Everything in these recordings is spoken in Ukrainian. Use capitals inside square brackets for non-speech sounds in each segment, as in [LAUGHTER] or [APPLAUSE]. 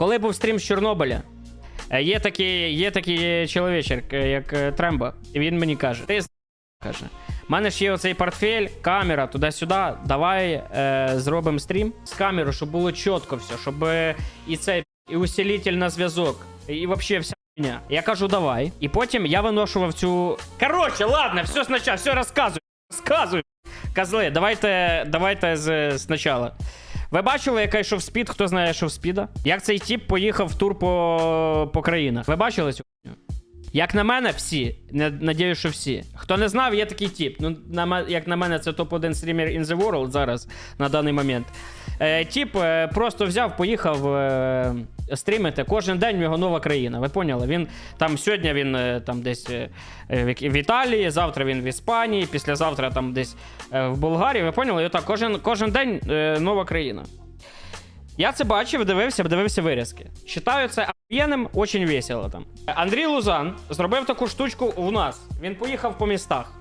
Коли був стрім з Чорнобиля, е, є такий, є такий чоловічок, е, як е, Трембо, і він мені каже: Ти [LAUGHS] каже. У мене ж є оцей портфель, камера туди-сюди. Давай е, зробимо стрім з камерою, щоб було чітко все, щоб і цей і усилитель на зв'язок, і взагалі вся. Я кажу, давай. І потім я виношував цю. Коротше, ладно, все спочатку, все розказуй. Розказуй. Козли, давайте, давайте з, спочатку. Ви бачили, яка йшов спід? Хто знає, що в спіда? Як цей тіп поїхав в тур по, по країнах? Ви бачили цю? Як на мене, всі. Не, надію, що всі. Хто не знав, є такий тіп. Ну, на, як на мене, це топ-1 стрімер in the world зараз, на даний момент. Е, тіп е, просто взяв, поїхав е, стрімити. Кожен день в нього нова країна. Ви поняли? Він там сьогодні він там десь в, Італії, завтра він в Іспанії, післязавтра там десь в Болгарії. Ви поняли? І отак, кожен, кожен день нова країна. Я це бачив, дивився, дивився вирізки. Считаю це охуєнним, очень весело там. Андрій Лузан зробив таку штучку в нас. Він поїхав по містах.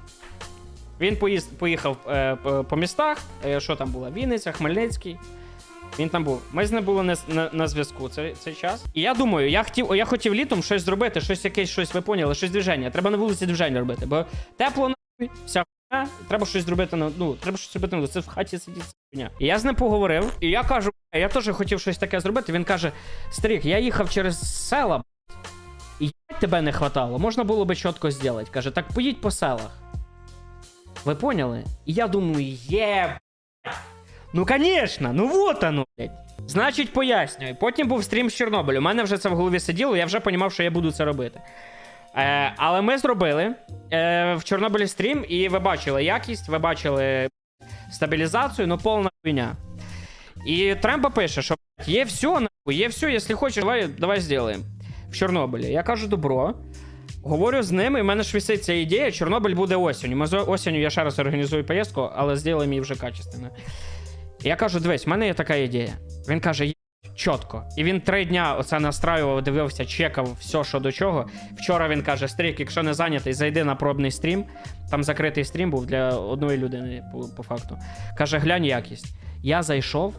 Він поїзд, поїхав е, по, містах. Е, що там було? Вінниця, Хмельницький. Він там був. Ми з ним були на, на, на зв'язку цей, цей час. І я думаю, я хотів, я хотів літом щось зробити, щось якесь, щось, ви поняли, щось движення. Треба на вулиці движення робити, бо тепло нахуй, вся хуйня, треба щось зробити на. Ну, треба щось робити на вулиці. В хаті сидіти. І я з ним поговорив, і я кажу, я теж хотів щось таке зробити. Він каже: Старик, я їхав через села, і тебе не хватало. Можна було би чітко зробити. Каже, так поїдь по селах. Ви поняли? І я думаю, є. Ну, конечно, ну вот оно, блядь. Значить, пояснюю. Потім був стрім з Чорнобилю. У мене вже це в голові сиділо, я вже розумів, що я буду це робити. Е, але ми зробили е, в Чорнобилі стрім, і ви бачили якість, ви бачили стабілізацію, ну повна хуйня. І Тремпа пише, що є все, нахуй, є все, якщо хочеш, давай, давай зробимо. В Чорнобилі. Я кажу, добро. Говорю з ними, в мене ж висить ця ідея. Чорнобиль буде осінню. Ми з осінню я ще раз організую поїздку, але зробимо її вже качественно. Я кажу: дивись, в мене є така ідея. Він каже, «Є, чітко. І він три дня оце настраював, дивився, чекав все, що до чого. Вчора він каже: Стрік, якщо не зайнятий, зайди на пробний стрім. Там закритий стрім був для одної людини, по, по факту. Каже, глянь якість. Я зайшов.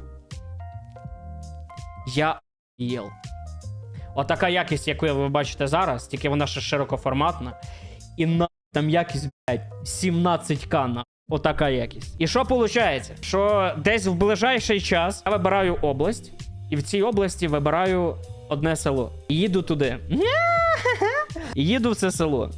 Я їл. Отака якість, яку ви бачите зараз, тільки вона ще широкоформатна. І на там якість, блядь, 17к на. Отака якість. І що виходить? Що десь в ближайший час я вибираю область, і в цій області вибираю одне село. І їду туди. І їду в це село.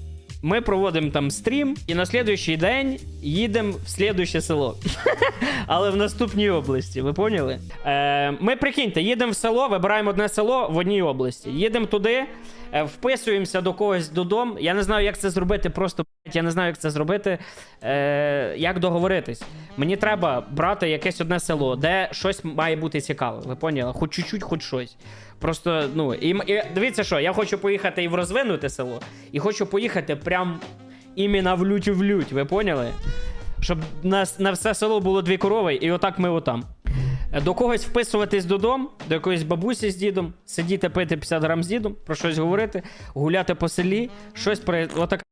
Ми проводимо там стрім, і на слідуючий день їдемо в слідуюче село. [LAUGHS] Але в наступній області, ви поняли? Е, ми прикиньте, їдемо в село, вибираємо одне село в одній області. Їдемо туди, е, вписуємося до когось додому. Я не знаю, як це зробити. Просто я не знаю, як це зробити. Е, як договоритись. Мені треба брати якесь одне село, де щось має бути цікаве. Ви поняли? Хоч чуть-чуть, хоч щось. Просто, ну, і, і дивіться, що я хочу поїхати і в розвинуте село, і хочу поїхати прям іменно в лють в лють. Ви поняли? Щоб на, на все село було дві корови, і отак ми отам. До когось вписуватись додому, до якоїсь бабусі з дідом, сидіти пити 50 грам з дідом, про щось говорити, гуляти по селі, щось про отака.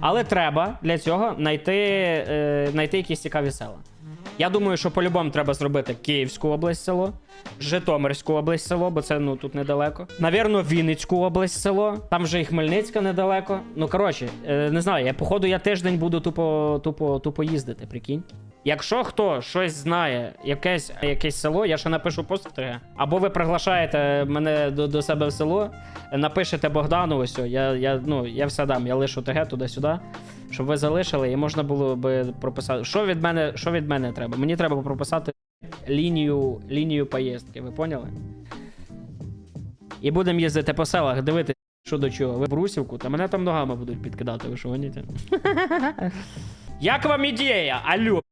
Але треба для цього знайти, е, якісь цікаві села. Я думаю, що по-любому треба зробити Київську область село, Житомирську область село, бо це ну тут недалеко. Навірно, Вінницьку область село. Там вже і Хмельницька недалеко. Ну коротше, е, не знаю, я походу я тиждень буду тупо, тупо, тупо їздити, прикинь. Якщо хто щось знає, якесь, якесь село, я ще напишу пост в ТГ. Або ви приглашаєте мене до, до себе в село, напишете Богдану, ось, я, я, ну, я все дам, я лишу ТГ туди-сюди, щоб ви залишили, і можна було би прописати. Що від мене, що від мене треба? Мені треба прописати лінію, лінію поїздки, ви поняли? І будемо їздити по селах, дивитися, що до чого. Ви в Брусівку, та мене там ногами будуть підкидати, ви що гоніте? [LAUGHS] Як вам ідея? Алло.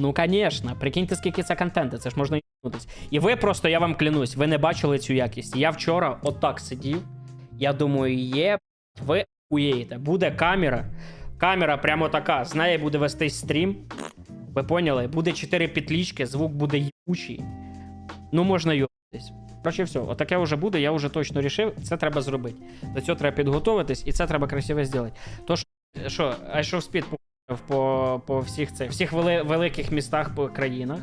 Ну, конечно, прикиньте, скільки це контенту, це ж можна їбнутись. І ви просто, я вам клянусь, ви не бачили цю якість. Я вчора отак сидів. Я думаю, є, ви уєєте. Буде камера. Камера прямо така, з неї буде вестись стрім. Ви поняли? Буде 4 петлічки, звук буде їбучий. Ну, можна йобатись. Короче, все, отаке вже буде, я вже точно рішив, це треба зробити. До цього треба підготуватись, і це треба красиво зробити. То що, що в спід, по, по всіх цих всіх вели, великих містах по країнах.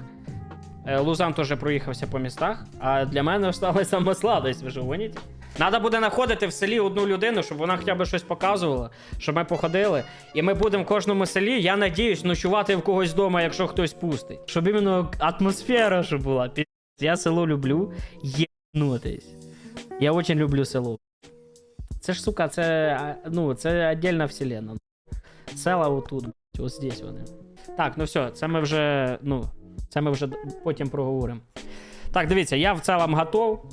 Е, Лузан теж проїхався по містах, а для мене осталась саме сладость, ви ж гоніте? Надо буде знаходити в селі одну людину, щоб вона хоча б щось показувала, щоб ми походили. І ми будемо в кожному селі, я надіюсь, ночувати в когось вдома, якщо хтось пустить. Щоб іменно атмосфера щоб була. Я село люблю єбнутись. Я дуже люблю село. Це ж, сука, це, ну, це віддільна вселенна. Села отут, ось здесь вони. Так, ну все, це ми вже, ну, це ми вже потім проговоримо. Так, дивіться, я в цілому готов.